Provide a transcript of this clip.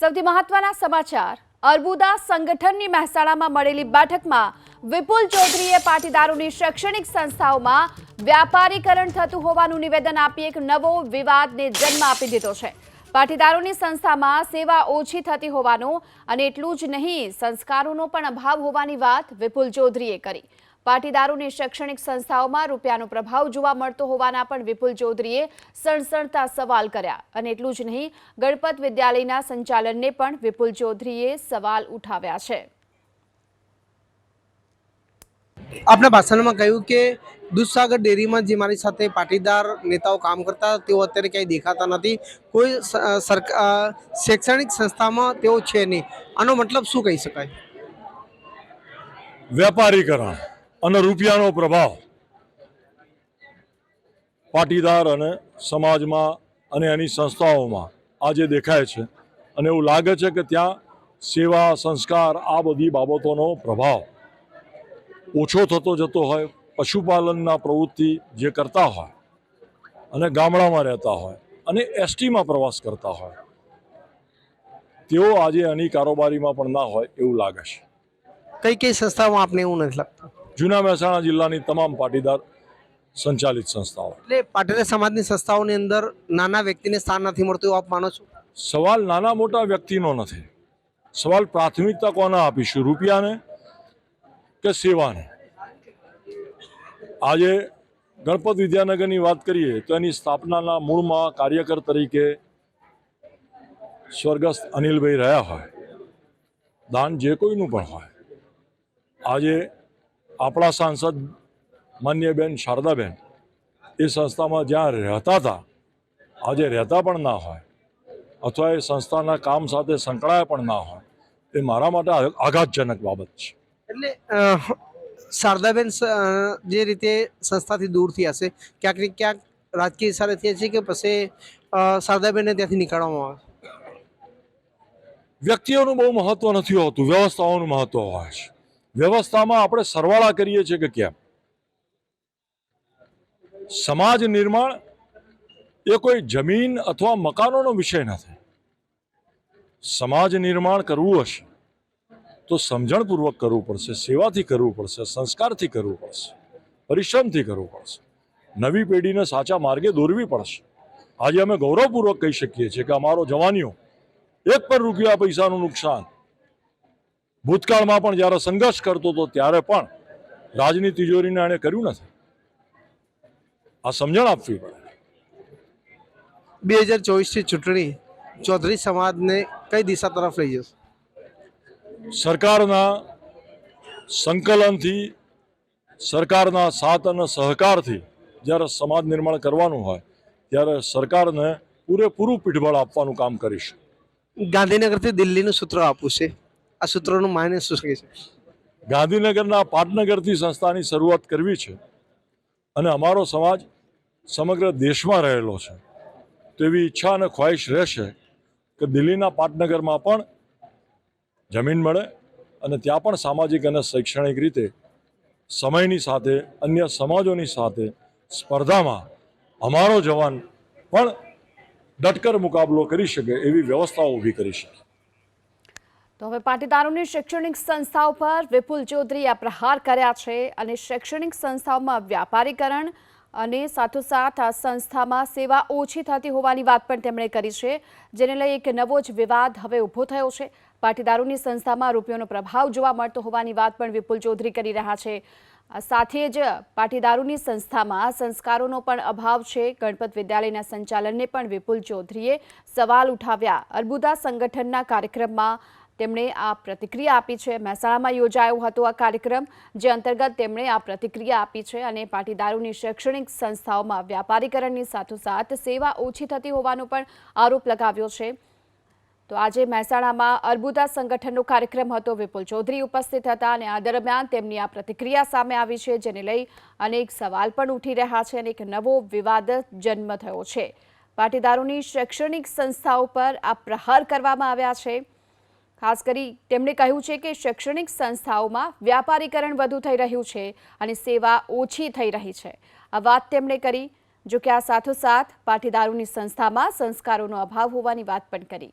સૌથી મહત્વના સમાચાર. અર્બુદા સંગઠનની મહેસાણામાં મળેલી બેઠકમાં વિપુલ ચૌધરીએ પાટીદારોની શૈક્ષણિક સંસ્થાઓમાં વ્યાપારીકરણ થતું હોવાનું નિવેદન આપી એક નવો વિવાદને જન્મ આપી દીધો છે. પાટીદારોની સંસ્થામાં સેવા ઓછી થતી હોવાનો અને એટલું જ નહીં, સંસ્કારોનો પણ અભાવ હોવાની વાત વિપુલ ચૌધરીએ કરી. પાટીદારોની શૈક્ષણિક સંસ્થાઓમાં રૂપિયાનો પ્રભાવ જોવા મળતો હોવાના પણ વિપુલ ચૌધરીએ સણસણતા સવાલ કર્યા. અને એટલું જ નહીં ગણપત વિદ્યાલયના સંચાલનને પણ વિપુલ ચૌધરીએ સવાલ ઉઠાવ્યા છે. આપણા ભાષણમાં કહ્યું કે દૂધસાગર ડેરીમાં જે મારી સાથે પાટીદાર નેતાઓ કામ કરતા તેઓ અત્યારે ક્યાંય દેખાતા નથી. કોઈ સરકાર શૈક્ષણિક સંસ્થામાં તેઓ છે નહીં. આનો મતલબ શું કહી શકાય? વેપારીકરણ. અને રૂપિયાનો પ્રભાવ. પાટીદાર અને સમાજમાં અને એની સંસ્થાઓમાં આજે દેખાય છે. અને એવું લાગે છે કે ત્યાં સેવા, સંસ્કાર આ બધી બાબતોનો પ્રભાવ ઓછો થતો જતો હોય, પશુપાલનના પ્રવૃત્તિ જે કરતા હોય અને ગામડામાં રહેતા હોય અને એસટીમાં પ્રવાસ કરતા હોય, તેઓ આજે એની કારોબારીમાં પણ ના હોય એવું લાગે છે. કઈ કઈ સંસ્થામાં આપને એવું નથી લાગતું? જૂના મહેસાણા જિલ્લાની તમામ પાટીદાર સંચાલિત સંસ્થાઓ. એટલે પાટીદાર સમાજની સંસ્થાઓની અંદર નાના વ્યક્તિને સ્થાન નથી મળતું આપ માનો છો? સવાલ નાના મોટા વ્યક્તિનો નથી. સવાલ પ્રાથમિકતા કોને આપીશું? રૂપિયાને કે સેવાને? આજે ગણપત વિદ્યાનગરની વાત કરીએ તો એની સ્થાપનાના મૂળમાં કાર્યકર તરીકે સ્વર્ગસ્થ અનિલભાઈ રહ્યા હોય. દાન જે કોઈનું પણ હોય. આજે આપણા સાંસદ માન્યબેન શારદાબેન એ સંસ્થામાં જ્યાં રહેતા હતા આજે રહેતા પણ ના હોય અથવા એ સંસ્થાના કામ સાથે સંકળાયા પણ ના હોય એ મારા માટે આઘાતજનક બાબત છે. એટલે શારદાબેન જે રીતે સંસ્થાથી દૂરથી હશે ક્યાંક ને ક્યાંક રાજકીય ઈશારે થયા છે કે પછી શારદાબેનને ત્યાંથી નીકાળવામાં આવે વ્યક્તિઓનું બહુ મહત્વ નથી હોતું વ્યવસ્થાઓનું મહત્વ હોય છે. વ્યવસ્થામાં આપણે સરવાળા કરીએ છીએ કે કેમ? સમાજ નિર્માણ એ કોઈ જમીન અથવા મકાનોનો વિષય નથી. સમાજ નિર્માણ કરવું હશે તો સમજણપૂર્વક કરવું પડશે, સેવાથી કરવું પડશે, સંસ્કારથી કરવું પડશે, પરિશ્રમથી કરવું પડશે. નવી પેઢીને સાચા માર્ગે દોરવી પડશે. આજે અમે ગૌરવપૂર્વક કહી શકીએ છીએ કે અમારો જવાનીઓ એક પણ રૂપિયા પૈસાનું નુકસાન ભૂતકાળમાં પણ જ્યારે સંઘર્ષ કરતો હતો ત્યારે પણ રાજની તિજોરીને એણે કર્યું નથી. આ સમજણ આપવી પડે. બે હજાર ચોવીસની ચૂંટણી ચૌધરી સમાજને કઈ દિશા તરફ લઈ જશે? સરકારના સંકલનથી સરકારના સાથ અને સહકારથી જ્યારે સમાજ નિર્માણ કરવાનું હોય ત્યારે સરકારને પૂરેપૂરું પીઠબળ આપવાનું કામ કરીશ. ગાંધીનગરથી દિલ્હીનું સૂત્ર આપવું છે. આ સૂત્રોનું માયને શું કહે છે? ગાંધીનગરના પાટનગરથી સંસ્થાની શરૂઆત કરવી છે અને અમારો સમાજ સમગ્ર દેશમાં રહેલો છે. તેવી ઈચ્છા અને ખ્વાહિશ રહેશે કે દિલ્હીના પાટનગરમાં પણ જમીન મળે અને ત્યાં પણ સામાજિક અને શૈક્ષણિક રીતે સમયની સાથે, અન્ય સમાજોની સાથે સ્પર્ધામાં અમારો જવાન પણ ડટકર મુકાબલો કરી શકે એવી વ્યવસ્થાઓ ઊભી કરી શકે. તો હવે પાટીદારોની શૈક્ષણિક સંસ્થાઓ પર વિપુલ ચૌધરીએ પ્રહાર કર્યા છે અને શૈક્ષણિક સંસ્થાઓમાં વ્યાપારીકરણ અને સાથોસાથ આ સંસ્થામાં સેવા ઓછી થતી હોવાની વાત પણ તેમણે કરી છે, જેને લઈ એક નવો જ વિવાદ હવે ઊભો થયો છે. પાટીદારોની સંસ્થામાં રૂપિયોનો પ્રભાવ જોવા મળતો હોવાની વાત પણ વિપુલ ચૌધરી કરી રહ્યા છે. સાથે જ પાટીદારોની સંસ્થામાં સંસ્કારોનો પણ અભાવ છે. ગણપત વિદ્યાલયના સંચાલનને પણ વિપુલ ચૌધરીએ સવાલ ઉઠાવ્યા. અર્બુદા સંગઠનના કાર્યક્રમમાં તેમણે આ પ્રતિક્રિયા આપી છે. મહેસાણામાં યોજાયો હતો આ કાર્યક્રમ, જે અંતર્ગત તેમણે આ પ્રતિક્રિયા આપી છે અને પાટીદારોની શૈક્ષણિક સંસ્થાઓમાં વ્યાપારીકરણની સાથોસાથ સેવા ઓછી થતી હોવાનો પણ આરોપ લગાવ્યો છે. તો આજે મહેસાણામાં અર્બુદા સંગઠનનો કાર્યક્રમ હતો. વિપુલ ચૌધરી ઉપસ્થિત હતા અને આ દરમિયાન તેમની આ પ્રતિક્રિયા સામે આવી છે, જેને લઈ અનેક સવાલ પણ ઉઠી રહ્યા છે અને એક નવો વિવાદ જન્મ થયો છે. પાટીદારોની શૈક્ષણિક સંસ્થાઓ પર આ પ્રહાર કરવામાં આવ્યા છે. ખાસ કરી તેમણે કહ્યું છે કે શૈક્ષણિક સંસ્થાઓમાં વ્યાપારીકરણ વધુ થઈ રહ્યું છે અને સેવા ઓછી થઈ રહી છે. આ વાત તેમણે કરી, જો કે આ સાથોસાથ પાટીદારોની સંસ્થામાં સંસ્કારોનો અભાવ હોવાની વાત પણ કરી.